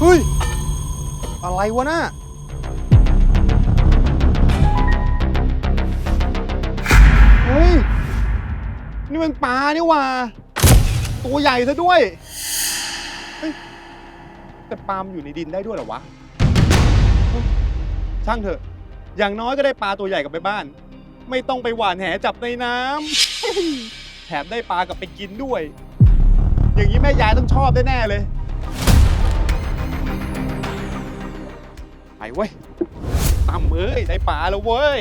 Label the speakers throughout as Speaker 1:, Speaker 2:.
Speaker 1: เฮ้ย อะไรวะน่ะเฮ้ย นี่มันปลานี่หว่า ตัวใหญ่ซะด้วย เฮ้ย แต่ปลามนอยู่ในดินได้ด้วยเหรอวะเฮ้ยช่างเถอะ อย่างน้อยก็ได้ปลาตัวใหญ่กลับไปบ้าน ไม่ต้องไปหวานแหจับในน้ำแถมได้ปลากลับไปกินด้วย อย่างนี้แม่ยายต้องชอบแน่ๆเลย เว้ยตั้มเอ้ยได้ปลาแล้วเว้ย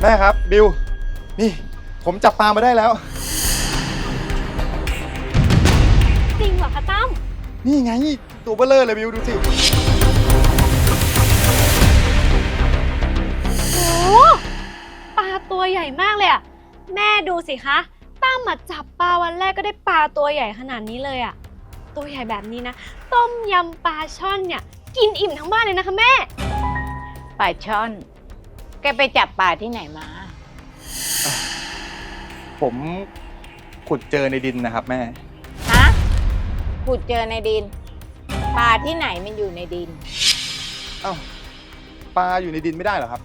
Speaker 1: แม่ครับบิวนี่ผมจับปลามาได้แล้ว
Speaker 2: จริงเหรอคะตั้ม
Speaker 1: นี่ไงตัวเบลเลอร์เลยบิวดูสิ
Speaker 2: โอ้ปลาตัวใหญ่มากเลยอะแม่ดูสิคะตั้มมาจับปลาวันแรกก็ได้ปลาตัวใหญ่ขนาดนี้เลยอะตัวใหญ่แบบนี้นะ ต้มยำปลาช่อนเนี่ยกินอิ่มทั้งบ้านเลยนะคะแม่
Speaker 3: ปลาช่อน แกไปจับปลาที่ไหนมา
Speaker 1: ผมขุดเจอในดินนะครับแม่
Speaker 3: ฮะขุดเจอในดิน ปลาที่ไหนมันอยู่ในดิน
Speaker 1: เอ้าปลาอยู่ในดินไม่ได้เหรอครับ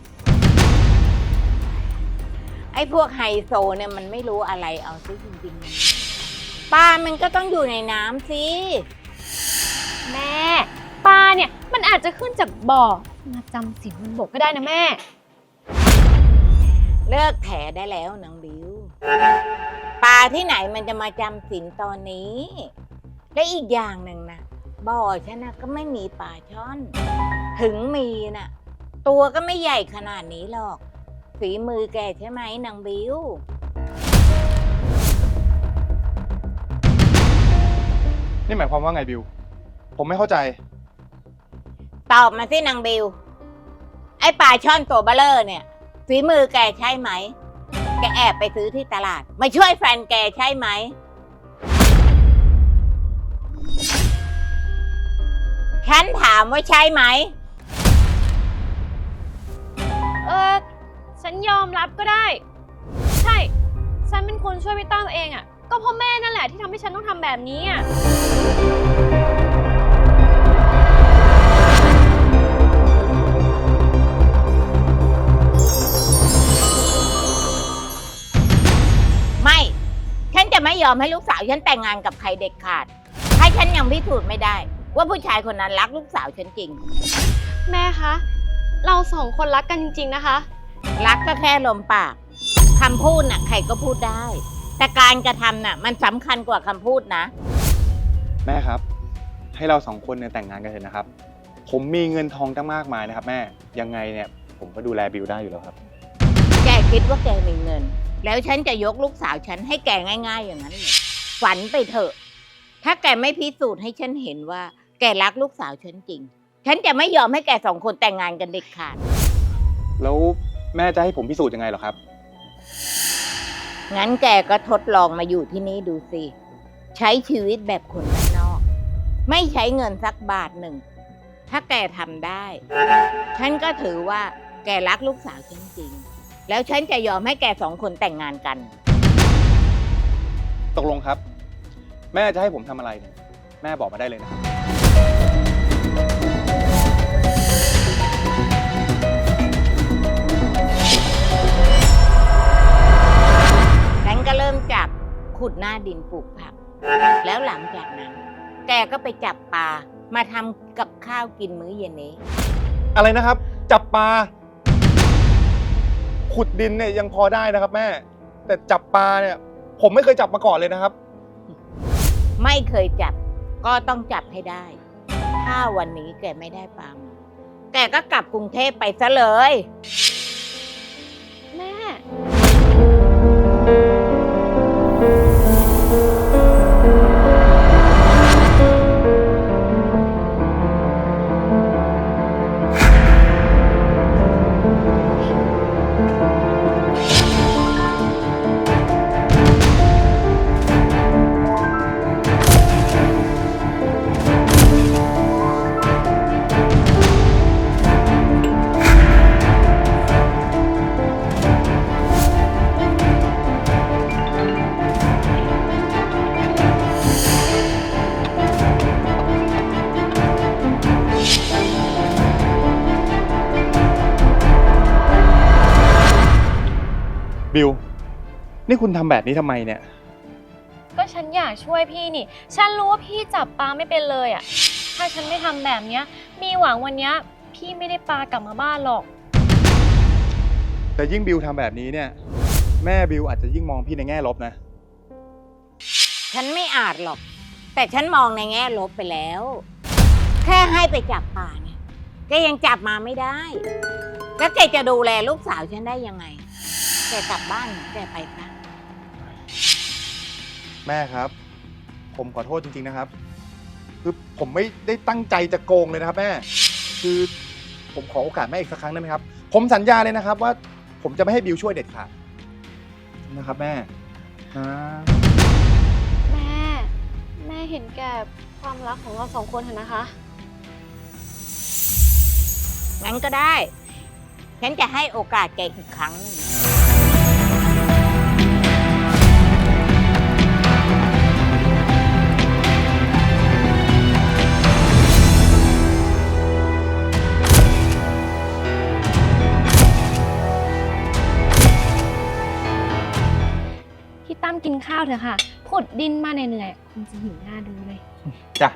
Speaker 3: ไอ้พวกไฮโซเนี่ยมันไม่รู้อะไรเอาซิจริงๆ ปลามันก็ต้องอยู่ในน้ำสิ
Speaker 2: แม่ปลาเนี่ยมันอาจจะขึ้นจากบ่อมาจำสินบนบกก็ได้นะแม่
Speaker 3: เลิกแถได้แล้วนางบิว ปลาที่ไหนมันจะมาจำศีลตอนนี้ และอีกอย่างหนึ่งนะบ่อฉันนะก็ไม่มีปลาช่อน ถึงมีน่ะ ตัวก็ไม่ใหญ่ขนาดนี้หรอก ฝีมือแกใช่ไหมนางบิว
Speaker 1: นี่หมายความว่าไงบิว ผมไม่เข้าใจ
Speaker 3: ตอบมาสินางบิว ไอ้ปลาช่อนตัวเบลเลอร์เนี่ย ฝีมือแกใช่ไหม แกแอบไปซื้อที่ตลาด มาช่วยแฟนแกใช่ไหม ฉันถามว่าใช่ไหม
Speaker 2: ฉันยอมรับก็ได้ ใช่ ฉันเป็นคนช่วยพี่ตั้มเองอะ่ะ ก็เพราะแม่นั่นแหละที่ทำให้ฉันต้องทำแบบนี้อะ
Speaker 3: ไม่ ฉันจะไม่ยอมให้ลูกสาวฉันแต่งงานกับใครเด็ดขาดให้ฉันยังพิสูจน์ไม่ได้ ว่าผู้ชายคนนั้นรักลูกสาวฉันจริง
Speaker 2: แม่คะ เราสองคนรักกันจริง ๆ นะคะ
Speaker 3: รักก็แค่ลมปากคำพูดน่ะใครก็พูดได้ แต่การกระทำน่ะ มันสำคัญกว่าคำพูดนะ
Speaker 1: แม่ครับ ให้เราสองคนเนี่ยแต่งงานกันเถอะนะครับ ผมมีเงินทองตั้งมากมายนะครับแม่ยังไงเนี่ยผมก็ดูแลบิวได้อยู่แล้วครับ
Speaker 3: แกคิดว่าแกมีเงิน แล้วฉันจะยกลูกสาวฉันให้แกง่าย ๆ อย่างนั้นเลยฝันไปเถอะ ถ้าแกไม่พิสูจน์ให้ฉันเห็นว่า แกรักลูกสาวฉันจริง ฉันจะไม่ยอมให้แกสองคนแต่งงานกันเด็ดขาด
Speaker 1: แล้ว แม่จะให้ผมพิสูจน์ยังไงเหรอครับ
Speaker 3: งั้นแกก็ทดลองมาอยู่ที่นี่ดูสิ ใช้ชีวิตแบบคนบ้านนอก ไม่ใช้เงินสักบาทหนึ่ง ถ้าแกทำได้ ฉันก็ถือว่าแกรักลูกสาวฉันจริงแล้วฉันจะยอมให้แกสองคนแต่งงานกัน
Speaker 1: ตกลงครับ แม่จะให้ผมทำอะไรเนี่ยแม่บอกมาได้เลยนะครับ
Speaker 3: ขุดหน้าดินปลูกผัก แล้วหลังจากนั้น แกก็ไปจับปลามาทำกับข้าวกินมื้อเย็นนี้
Speaker 1: อะไรนะครับ จับปลาขุดดินเนี่ยยังพอได้นะครับ แม่ แต่จับปลาเนี่ย ผมไม่เคยจับมาก่อนเลยนะครับ
Speaker 3: ไม่เคยจับ ก็ต้องจับให้ได้ ถ้าวันนี้แกไม่ได้ปลามาแกก็กลับกรุงเทพไปซะเลย
Speaker 1: นี่คุณทำแบบนี้ทำไมเนี่ย
Speaker 2: ก็ฉันอยากช่วยพี่นี่ ฉันรู้ว่าพี่จับปลาไม่เป็นเลยอะถ้าฉันไม่ทำแบบเนี้ย มีหวังวันเนี้ย พี่ไม่ได้ปลากลับมาบ้านหรอก
Speaker 1: แต่ยิ่งบิวทำแบบนี้เนี่ย แม่บิวอาจจะยิ่งมองพี่ในแง่ลบนะ
Speaker 3: ฉันไม่อาจหรอก แต่ฉันมองในแง่ลบไปแล้ว แค่ให้ไปจับป่าเนี่ยแกยังจับมาไม่ได้ แล้วแกจะดูแลลูกสาวฉันได้ยังไง แกกลับบ้านของแกไปซะ
Speaker 1: แม่ครับ ผมขอโทษจริง ๆนะครับ คือผมไม่ได้ตั้งใจจะโกงเลยนะครับ แม่ คือผมขอโอกาสแม่อีกสักครั้งได้ไหมครับ ผมสัญญาเลยนะครับ ว่าผมจะไม่ให้บิวช่วยเด็ดขาดนะครับแม่อ่า
Speaker 2: แม่ แม่เห็นแก่ความรักของเราสองคนเถอะนะคะ
Speaker 3: งั้นก็ได้ ฉันจะให้โอกาสแกอีกครั้งหนึ่ง
Speaker 2: ข้าวเถอะค่ะ ขุดดินมาเหนื่อยๆคงจะหิวหน้าดูเลย
Speaker 1: จ้ะ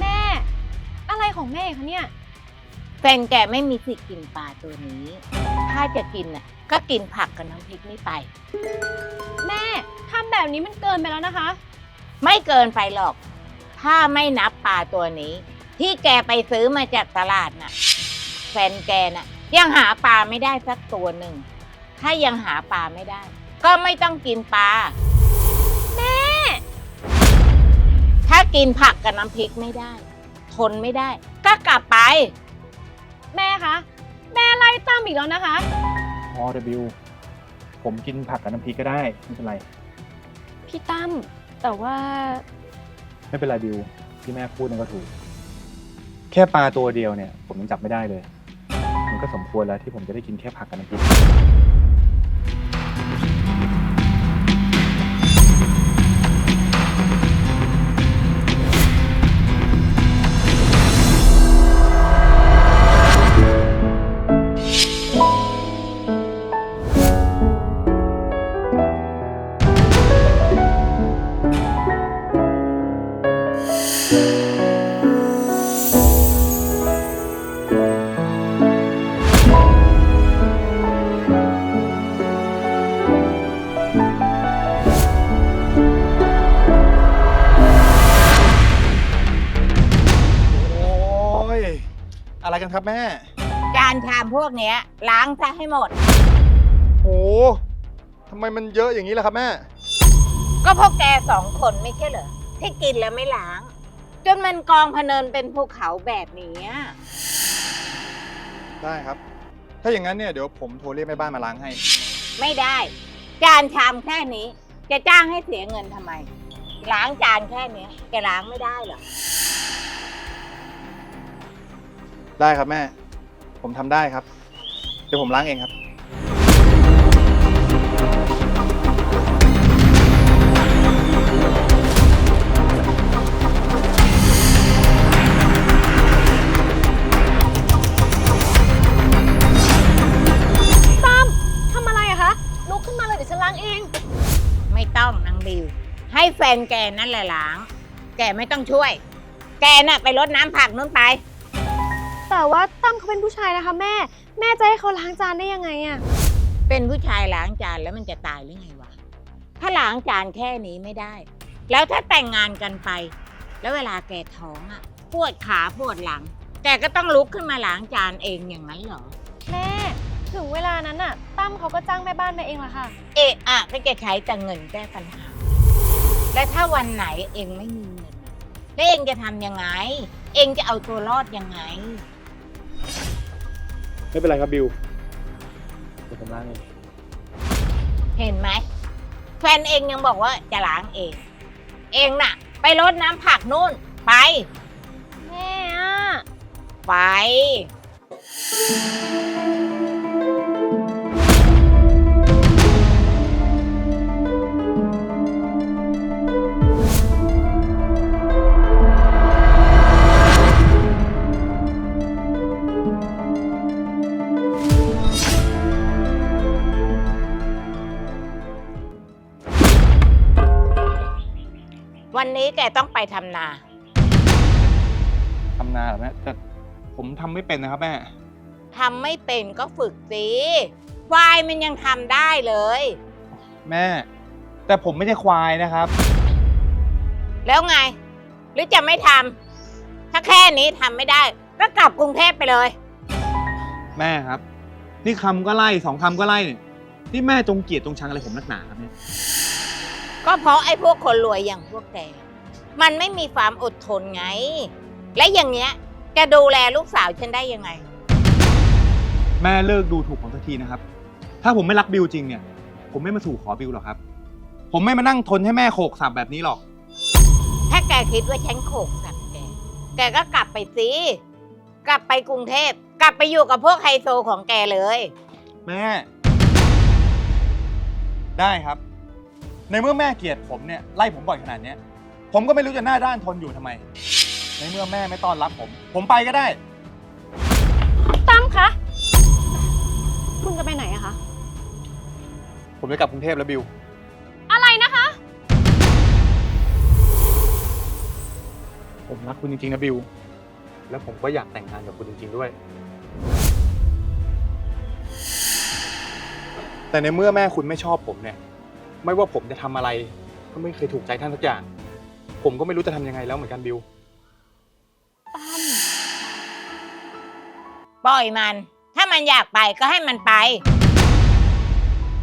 Speaker 2: แม่ อะไรของแม่คะเนี่ย
Speaker 3: แฟนแกไม่มีสิทธิ์กินปลาตัวนี้ ถ้าจะกินน่ะก็กินผักกับน้ำพริกนี่ไป
Speaker 2: แม่ทำแบบนี้มันเกินไปแล้วนะคะ
Speaker 3: ไม่เกินไปหรอก ถ้าไม่นับปลาตัวนี้ ที่แกไปซื้อมาจากตลาดน่ะ แฟนแกน่ะ ยังหาปลาไม่ได้สักตัวหนึ่ง ถ้ายังหาปลาไม่ได้ ก็ไม่ต้องกินปลา แม่ ถ้ากินผักกับน้ำพริกไม่ได้ ทนไม่ได้ ก็กลับไป
Speaker 2: แม่คะ แม่ไล่ตั้มอีกแล้วนะคะ
Speaker 4: พอเดบิวผมกินผักกับน้ำพริกก็ได้ ไม่เป็นไร
Speaker 2: พี่ตั้มแต่ว่า
Speaker 4: ไม่เป็นไรบิวที่แม่พูดนั่นก็ถูก แค่ปลาตัวเดียวเนี่ย ผมยังจับไม่ได้เลยมัน ก็สมควรแล้วที่ผมจะได้กินแค่ผักกับน้ำพริก
Speaker 3: เนี้ย ล้างซะให้หมด
Speaker 1: โหทำไมมันเยอะอย่างนี้ล่ะครับแม่
Speaker 3: ก็พวกแกสองคนไม่ใช่เหรอที่กินแล้วไม่ล้าง จนมันกองพะเนินเป็นภูเขาแบบนี้
Speaker 1: ได้ครับ ถ้าอย่างนั้นเนี่ยเดี๋ยวผมโทรเรียกแม่บ้านมาล้างให้
Speaker 3: ไม่ได้ จานชามแค่นี้ จะจ้างให้เสียเงินทำไม ล้างจานแค่เนี้ยแกล้างไม่ได้เหรอ
Speaker 1: ได้ครับแม่ ผมทำได้ครับเดี๋ยวผมล้างเองครับ
Speaker 2: ตั้มทำอะไรอะคะ ลุกขึ้นมาเลยเดี๋ยวฉันล้างเอง
Speaker 3: ไม่ต้องนางบิว ให้แฟนแกนั่นแหละล้าง แกไม่ต้องช่วย แกน่ะไปรดน้ำผักนู้นไป
Speaker 2: แต่ว่าตั้มเขาเป็นผู้ชายนะคะแม่ แม่จะให้เขาล้างจานได้ยังไงอะ
Speaker 3: เป็นผู้ชายล้างจานแล้วมันจะตายหรือไงวะ ถ้าล้างจานแค่นี้ไม่ได้ แล้วถ้าแต่งงานกันไป แล้วเวลาแกท้องอะปวดขาปวดหลัง แกก็ต้องลุกขึ้นมาล้างจานเองอย่างนั้นเหรอ
Speaker 2: แม่ ถึงเวลานั้นอะตั้มเขาก็จ้างแม่บ้านมาเองละค่ะ
Speaker 3: เอะอะก็จะใช้แต่เงินแก้ปัญหา และถ้าวันไหนเองไม่มีเงินอะแล้วเองจะทำยังไง เองจะเอาตัวรอดยังไง
Speaker 4: ไม่เป็นไรครับบิวเดี๋ยวผมล้างเอง
Speaker 3: เห็นไหมแฟนเองยังบอกว่าจะล้างเอง เองน่ะ ไปรดน้ำผักนู่น ไป
Speaker 2: แม่อะ
Speaker 3: ไป วันนี้แกต้องไปทำนา
Speaker 4: ทำนาเหรอแม่แต่ผมทำไม่เป็นนะครับแม่
Speaker 3: ทำไม่เป็นก็ฝึกสิควายมันยังทำได้เลย
Speaker 4: แม่ แต่ผมไม่ใช่ควายนะครับ
Speaker 3: แล้วไง หรือจะไม่ทำถ้าแค่นี้ทำไม่ได้ ก็กลับกรุงเทพไปเลย
Speaker 4: แม่ครับ นี่คำก็ไล่สองคำก็ไล่เนี่ยนี่แม่จงเกลียดจงชังอะไรผมนักหนาครับเนี่ย
Speaker 3: ก็เพราะไอ้พวกคนรวยอย่างพวกแก มันไม่มีความอดทนไง และอย่างเงี้ยจะดูแลลูกสาวฉันได้ยังไง
Speaker 4: แม่เลิกดูถูกผมสักทีนะครับ ถ้าผมไม่รักบิวจริงเนี่ย ผมไม่มาสู่ขอบิวหรอกครับ ผมไม่มานั่งทนให้แม่โขกสับแบบนี้หรอก
Speaker 3: ถ้าแกคิดว่าฉันโขกสับแก แกก็กลับไปสิกลับไปกรุงเทพ กลับไปอยู่กับพวกไฮโซของแกเลย
Speaker 4: แม่ ได้ครับ ในเมื่อแม่เกลียดผมเนี่ยไล่ผมบ่อยขนาดเนี้ยผมก็ไม่รู้จะหน้าด้านทนอยู่ทำไม ในเมื่อแม่ไม่ต้อนรับผม ผมไปก็ได้
Speaker 2: ตั้มคะคุณจะไปไหนอะคะ
Speaker 4: ผมจะกลับกรุงเทพแล้วบิว
Speaker 2: อะไรนะคะ
Speaker 4: ผมรักคุณจริงๆนะบิว แล้วผมก็อยากแต่งงานกับคุณจริงๆด้วย แต่ในเมื่อแม่คุณไม่ชอบผมเนี่ย ไม่ว่าผมจะทำอะไร ก็ไม่เคยถูกใจท่านสักอย่าง ผมก็ไม่รู้จะทำยังไงแล้วเหมือนกันบิว
Speaker 2: ตั้ม
Speaker 3: ปล่อยมัน ถ้ามันอยากไปก็ให้มันไป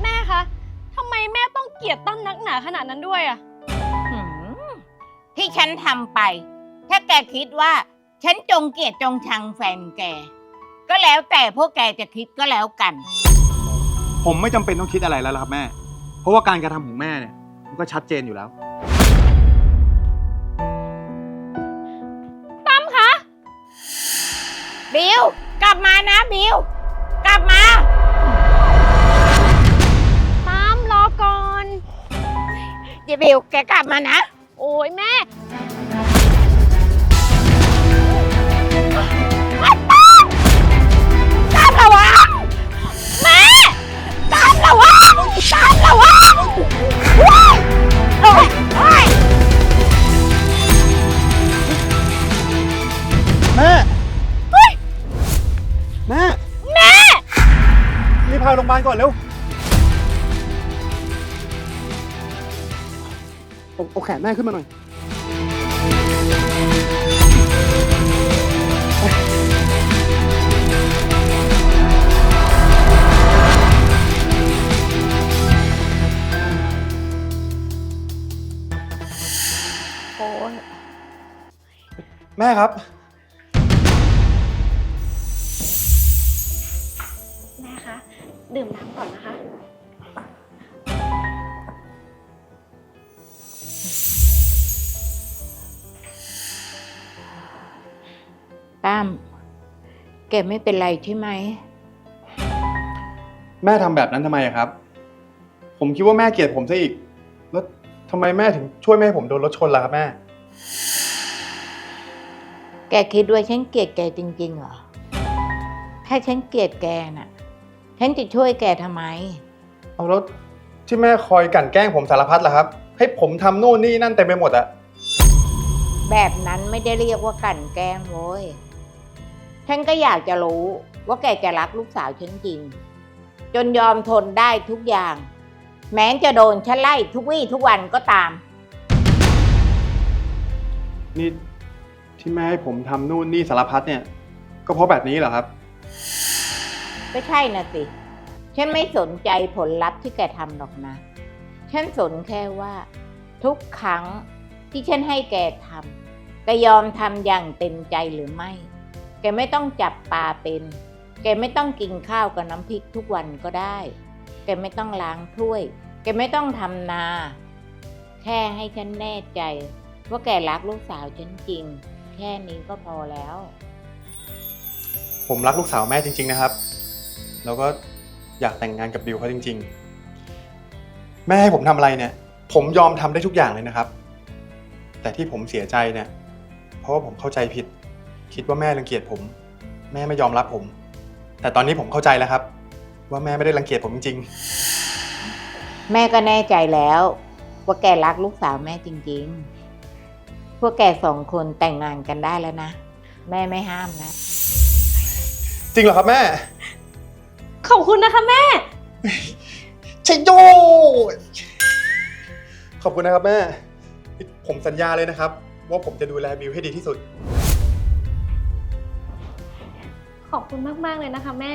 Speaker 2: แม่คะทำไมแม่ต้องเกลียดตั้มนักหนาขนาดนั้นด้วยอะ
Speaker 3: หืมที่ฉันทำไป ถ้าแกคิดว่า ฉันจงเกลียดจงชังแฟนแก ก็แล้วแต่พวกแกจะคิดก็แล้วกัน
Speaker 4: ผมไม่จำเป็นต้องคิดอะไรแล้วล่ะครับแม่ เพราะว่าการกระทำของแม่เนี่ยมันก็ชัดเจนอยู่แล้ว
Speaker 2: ตั้มคะ
Speaker 3: บิวกลับมานะบิวกลับมา
Speaker 2: ตั้มรอก่อน
Speaker 3: เดี๋ยวบิวแกกลับมานะ
Speaker 2: โอ้ยแม่
Speaker 3: ตามระวังแม่ตามระวังตามระวัง
Speaker 1: แม่แม่
Speaker 3: แม่
Speaker 1: รีบพาโรงพยาบาลก่อนเร็วเอาเอาแขนแม่ขึ้นมาหน่อย
Speaker 2: โอ้ย
Speaker 1: แม่ครับ
Speaker 2: แม่คะดื่มน้ำก่อนนะคะ
Speaker 3: ตั้มแกไม่เป็นไรใช่ไหม
Speaker 1: แม่ทำแบบนั้นทำไมอะครับ ผมคิดว่าแม่เกลียดผมซะอีกแล้ว ทำไมแม่ถึงช่วยไม่ให้ผมโดนรถชนล่ะครับแม่
Speaker 3: แกคิดว่าฉันเกลียดแกจริงๆเหรอ ถ้าฉันเกลียดแกน่ะ ฉันจะช่วยแกทำไม
Speaker 1: เอาแล้วที่แม่คอยกลั่นแกล้งผมสารพัดล่ะครับ ให้ผมทำโน่นนี่นั่นเต็มไปหมดอะ
Speaker 3: แบบนั้นไม่ได้เรียกว่ากลั่นแกล้งโว้ย ฉันก็อยากจะรู้ว่าแกจะรักลูกสาวฉันจริง จนยอมทนได้ทุกอย่าง แม้จะโดนฉันไล่ทุกวี่ทุกวันก็ตาม
Speaker 1: นี่ที่แม่ให้ผมทำนู่นนี่สารพัดเนี่ย ก็เพราะแบบนี้เหรอครับ
Speaker 3: ก็ใช่นะสิ ฉันไม่สนใจผลลัพธ์ที่แกทำหรอกนะ ฉันสนแค่ว่า ทุกครั้งที่ฉันให้แกทำแกยอมทำอย่างเต็มใจหรือไม่ แกไม่ต้องจับปลาเป็น แกไม่ต้องกินข้าวกับน้ำพริกทุกวันก็ได้ แกไม่ต้องล้างถ้วย แกไม่ต้องทำนา แค่ให้ฉันแน่ใจ ว่าแกรักลูกสาวฉันจริง แค่นี้ก็พอแล้ว
Speaker 1: ผมรักลูกสาวแม่จริง ๆนะครับ แล้วก็อยากแต่งงานกับบิวเขาจริง ๆ แม่ให้ผมทำอะไรเนี่ย ผมยอมทำได้ทุกอย่างเลยนะครับ แต่ที่ผมเสียใจเนี่ย เพราะว่าผมเข้าใจผิด คิดว่าแม่รังเกียจผม แม่ไม่ยอมรับผม แต่ตอนนี้ผมเข้าใจแล้วครับ ว่าแม่ไม่ได้รังเกียจผมจริง
Speaker 3: แม่ก็แน่ใจแล้ว ว่าแกรักลูกสาวแม่จริงๆ พวกแกสองคนแต่งงานกันได้แล้วนะ แม่ไม่ห้ามแล้ว
Speaker 1: จริงเหรอครับแม่
Speaker 2: ขอบคุณนะคะแม่
Speaker 1: ชัยโยขอบคุณนะครับแม่ ผมสัญญาเลยนะครับ ว่าผมจะดูแลบิวให้ดีที่สุด
Speaker 2: ขอบคุณมาก ๆ เลยนะคะแม่